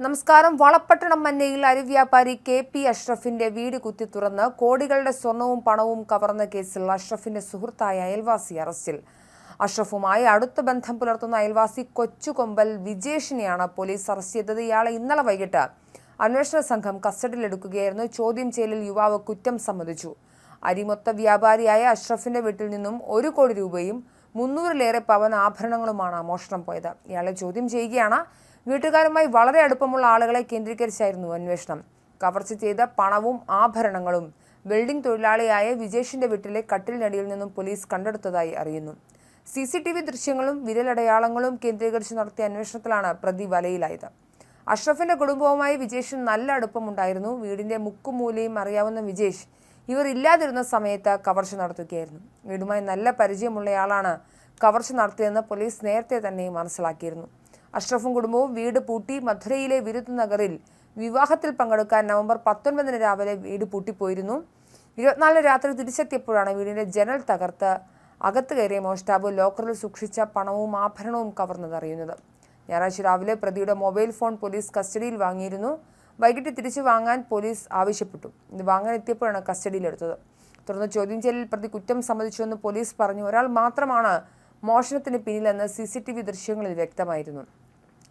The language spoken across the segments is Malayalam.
നമസ്കാരം. വളപ്പട്ടണം മന്നയിൽ അരിവ്യാപാരി കെ പി അഷ്റഫിന്റെ വീട് കുത്തി തുറന്ന് കോടികളുടെ സ്വർണവും പണവും കവർന്ന കേസിൽ അഷ്റഫിന്റെ സുഹൃത്തായ അയൽവാസി അറസ്റ്റിൽ. അഷ്റഫുമായി അടുത്ത ബന്ധം പുലർത്തുന്ന അയൽവാസി കൊച്ചുകൊമ്പൽ വിജേഷിനെയാണ് പോലീസ് അറസ്റ്റ് ചെയ്തത്. ഇയാളെ ഇന്നലെ വൈകിട്ട് അന്വേഷണ സംഘം കസ്റ്റഡിയിലെടുക്കുകയായിരുന്നു. ചോദ്യം ചെയ്യലിൽ യുവാവ് കുറ്റം സമ്മതിച്ചു. അരിമൊത്ത വ്യാപാരിയായ അഷ്റഫിന്റെ വീട്ടിൽ നിന്നും ഒരു കോടി രൂപയും മുന്നൂറിലേറെ പവൻ ആഭരണങ്ങളുമാണ് മോഷണം പോയത്. ഇയാളെ ചോദ്യം ചെയ്യുകയാണ്. വീട്ടുകാരുമായി വളരെ അടുപ്പമുള്ള ആളുകളെ കേന്ദ്രീകരിച്ചായിരുന്നു അന്വേഷണം. കവർച്ച ചെയ്ത പണവും ആഭരണങ്ങളും വെൽഡിംഗ് തൊഴിലാളിയായ വിജേഷിന്റെ വീട്ടിലെ കട്ടിലിനടിയിൽ നിന്നും പോലീസ് കണ്ടെടുത്തതായി അറിയുന്നു. സി സി ടി വി ദൃശ്യങ്ങളും വിരലടയാളങ്ങളും കേന്ദ്രീകരിച്ച് നടത്തിയ അന്വേഷണത്തിലാണ് പ്രതി വലയിലായത്. അഷ്റഫിന്റെ കുടുംബവുമായി വിജേഷിന് നല്ല അടുപ്പമുണ്ടായിരുന്നു. വീടിന്റെ മുക്കുമൂലയും അറിയാവുന്ന വിജേഷ് ഇവർ ഇല്ലാതിരുന്ന സമയത്ത് കവർച്ച നടത്തുകയായിരുന്നു. വീടുമായി നല്ല പരിചയമുള്ളയാളാണ് കവർച്ച നടത്തിയതെന്ന് പോലീസ് നേരത്തെ തന്നെ മനസ്സിലാക്കിയിരുന്നു. അഷ്റഫും കുടുംബവും വീട് പൂട്ടി മധുരയിലെ വിരുദ് നഗറിൽ വിവാഹത്തിൽ പങ്കെടുക്കാൻ നവംബർ പത്തൊൻപതിന് രാവിലെ വീട് പൂട്ടിപ്പോയിരുന്നു. ഇരുപത്തിനാലിന് രാത്രി തിരിച്ചെത്തിയപ്പോഴാണ് വീടിന്റെ ജനൽ തകർത്ത് അകത്ത് കയറിയ മോഷ്ടാവ് ലോക്കറിൽ സൂക്ഷിച്ച പണവും ആഭരണവും കവർന്നതറിയുന്നത് ഞായറാഴ്ച രാവിലെ പ്രതിയുടെ മൊബൈൽ ഫോൺ പോലീസ് കസ്റ്റഡിയിൽ വാങ്ങിയിരുന്നു. വൈകിട്ട് തിരിച്ചു വാങ്ങാൻ പോലീസ് ആവശ്യപ്പെട്ടു. ഇത് വാങ്ങാൻ എത്തിയപ്പോഴാണ് കസ്റ്റഡിയിലെടുത്തത്. തുടർന്ന് ചോദ്യം ചെയ്യലിൽ പ്രതി കുറ്റം സമ്മതിച്ചുവെന്ന് പോലീസ് പറഞ്ഞു. ഒരാൾ മാത്രമാണ് മോഷണത്തിന് പിന്നിലെന്ന് സി സി ടി വി ദൃശ്യങ്ങളിൽ വ്യക്തമായിരുന്നു.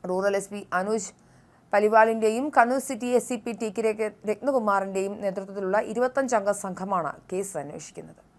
Rural S P Anuj പലിവാളിന്റെയും Kannur city S C P T K രത്നകുമാറിന്റെയും നേതൃത്വത്തിലുള്ള ഇരുപത്തഞ്ചംഗ സംഘമാണ് കേസ് അന്വേഷിക്കുന്നത്.